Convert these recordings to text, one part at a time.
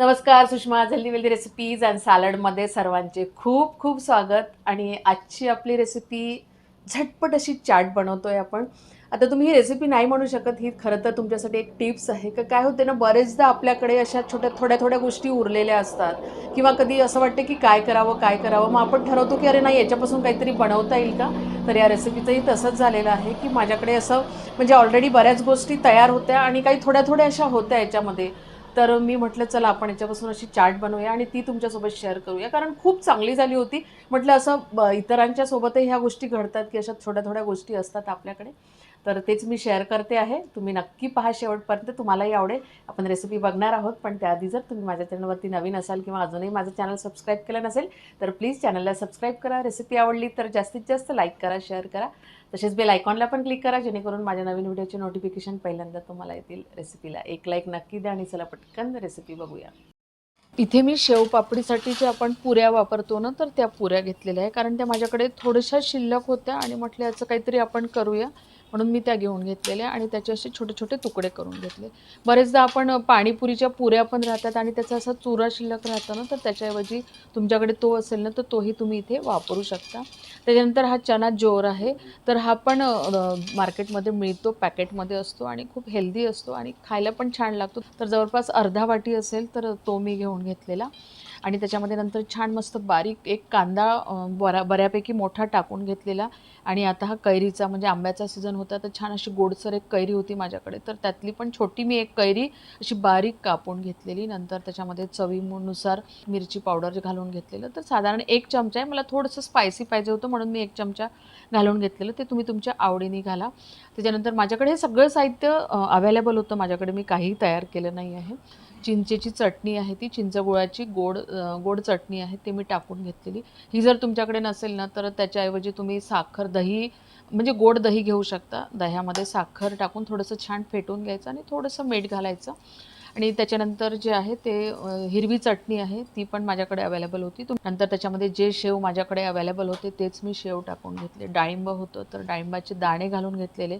नमस्कार Sushma Jhalli healthy recipes and सॅलडमध्ये सर्वांचे खूप खूप स्वागत. आणि आजची आपली रेसिपी झटपट अशी चाट बनवतोय आपण. आता तुम्ही ही रेसिपी नाही म्हणू शकत ही खरं तर तुमच्यासाठी एक टिप्स आहे. का काय होते ना बरेचदा आपल्याकडे अशा छोट्या थोड्या थोड्या गोष्टी उरलेल्या असतात. किंवा कधी असं वाटतं की काय करावं काय करावं मग आपण ठरवतो की अरे नाही याच्यापासून काहीतरी बनवता येईल का? तर या रेसिपीचंही तसंच झालेलं आहे की माझ्याकडे असं म्हणजे ऑलरेडी बऱ्याच गोष्टी तयार होत्या आणि काही थोड्या थोड्या अशा होत्या याच्यामध्ये. तर मी म्हटलं चला आपण याच्यापासून अशी चाट बनवूया आणि ती तुमच्यासोबत शेअर करूया. कारण खूप चांगली झाली होती. म्हटलं असं इतरांच्या सोबतही ह्या गोष्टी घडतात की अशा छोट्या थोड्या गोष्टी असतात आपल्याकडे. तर तेच मी शेअर करते आहे. तुम्ही नक्की पहा शेवटपर्यंत. तुम्हालाही आवडेल. आपण रेसिपी बघणार आहोत. पण त्याआधी जर तुम्ही माझ्या चॅनलवरती नवीन असाल किंवा अजूनही माझं चॅनल सबस्क्राईब केलं नसेल तर प्लीज चॅनलला सबस्क्राईब करा. रेसिपी आवडली तर जास्तीत जास्त लाईक करा शेअर करा. तसेच बेल आयकॉनला पण क्लिक करा. जेणेकरून माझ्या नवीन व्हिडिओचे नोटिफिकेशन पहिल्यांदा तुम्हाला येतील रेसिपीला एक लाईक नक्की द्या आणि चला पटकन रेसिपी बघूया. इथे मी शेवपापडीसाठी जे आपण पुऱ्या वापरतो ना तर त्या पुऱ्या घेतलेल्या आहे. कारण त्या माझ्याकडे थोड्याशा शिल्लक होत्या आणि म्हटलं याचं काहीतरी आपण करूया. म्हणून मी त्या घेऊन घेतलेल्या आणि त्याचे असे छोटे छोटे तुकडे करून घेतले. बरेचदा आपण पाणीपुरीच्या पुऱ्या पण राहतात आणि त्याचा असा चुरा शिल्लक राहतो ना तर त्याच्याऐवजी तुमच्याकडे तो असेल ना तर तोही तुम्ही इथे वापरू शकता. त्याच्यानंतर हा चना जोर आहे तर हा पण मार्केटमध्ये मिळतो पॅकेटमध्ये असतो आणि खूप हेल्दी असतो आणि खायला पण छान लागतो. तर जवळपास अर्धा वाटी असेल तर तो मी घेऊन घेतलेला. आणि त्याच्यामध्ये नंतर छान मस्त बारीक एक कांदा बरा बऱ्यापैकी मोठा टाकून घेतलेला. आणि आता हा कैरीचा म्हणजे आंब्याचा सीझन होता तर छान अशी गोडसर एक कैरी होती माझ्याकडे. तर त्यातली पण छोटी मी एक कैरी अशी बारीक कापून घेतलेली. नंतर त्याच्यामध्ये चवीनुसार मिरची पावडर घालून घेतलेलं. तर साधारण एक चमचा आहे. मला थोडंसं स्पायसी पाहिजे होतं म्हणून मी एक चमचा घालून घेतलेलं. ते तुम्ही तुमच्या आवडीने घाला. त्याच्यानंतर माझ्याकडे हे सगळं साहित्य अवेलेबल होतं. माझ्याकडे मी काही तयार केलं नाही आहे. चिंचेची चटणी आहे ती चिंचगुळाची गोड गोड चटणी आहे ते मी टाकून घेतलेली. ही जर तुमच्याकडे नसेल ना तर त्याच्याऐवजी तुम्ही साखर दही म्हणजे गोड दही घेऊ शकता. दह्यामध्ये साखर टाकून थोडंसं छान फेटून घ्यायचं आणि थोडंसं मीठ घालायचं. आणि त्याच्यानंतर जे आहे ते हिरवी चटणी आहे ती पण माझ्याकडे अवेलेबल होती. नंतर त्याच्यामध्ये जे शेव माझ्याकडे अवेलेबल होते तेच मी शेव टाकून घेतले. डाळिंब होतं तर डाळिंबाचे दाणे घालून घेतलेले.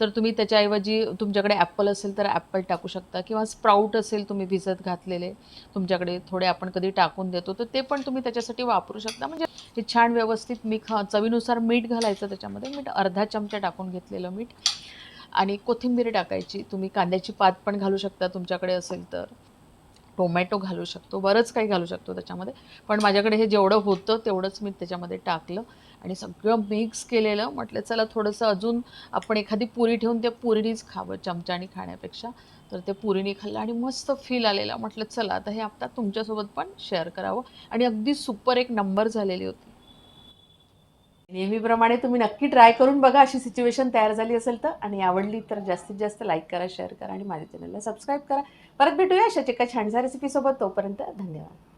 तर तुम्ही त्याच्याऐवजी तुमच्याकडे ॲपल असेल तर ॲपल टाकू शकता किंवा स्प्राऊट असेल तुम्ही भिजत घातलेले तुमच्याकडे थोडे आपण कधी टाकून देतो तर ते पण तुम्ही त्याच्यासाठी वापरू शकता. म्हणजे हे छान व्यवस्थित मी खा चवीनुसार मीठ घालायचं त्याच्यामध्ये. मीठ अर्धा चमचा टाकून घेतलेलं मीठ. आणि कोथिंबीर टाकायची. तुम्ही कांद्याची पात पण घालू शकता तुमच्याकडे असेल तर. टोमॅटो घालू शकतो. बरंच काही घालू शकतो त्याच्यामध्ये. पण माझ्याकडे हे जेवढं होतं तेवढंच मी त्याच्यामध्ये टाकलं. आणि सगळं मिक्स केलेलं. म्हटलं चला थोडंसं अजून आपण एखादी पुरी ठेवून त्या पुरीनीच खावं चमच्याने खाण्यापेक्षा. तर ते पुरीने खाल्लं आणि मस्त फील आलेला. म्हटलं चला आता हे आता तुमच्यासोबत पण शेअर करावं. आणि अगदी सुपर एक नंबर झालेली होती. नेहमीप्रमाणे तुम्ही नक्की ट्राय करून बघा अशी सिच्युएशन तयार झाली असेल तर. आणि आवडली तर जास्तीत जास्त लाईक करा शेअर करा आणि माझ्या चॅनलला सबस्क्राईब करा. परत भेटूया अशाच एका छानशा रेसिपीसोबत तोपर्यंत धन्यवाद.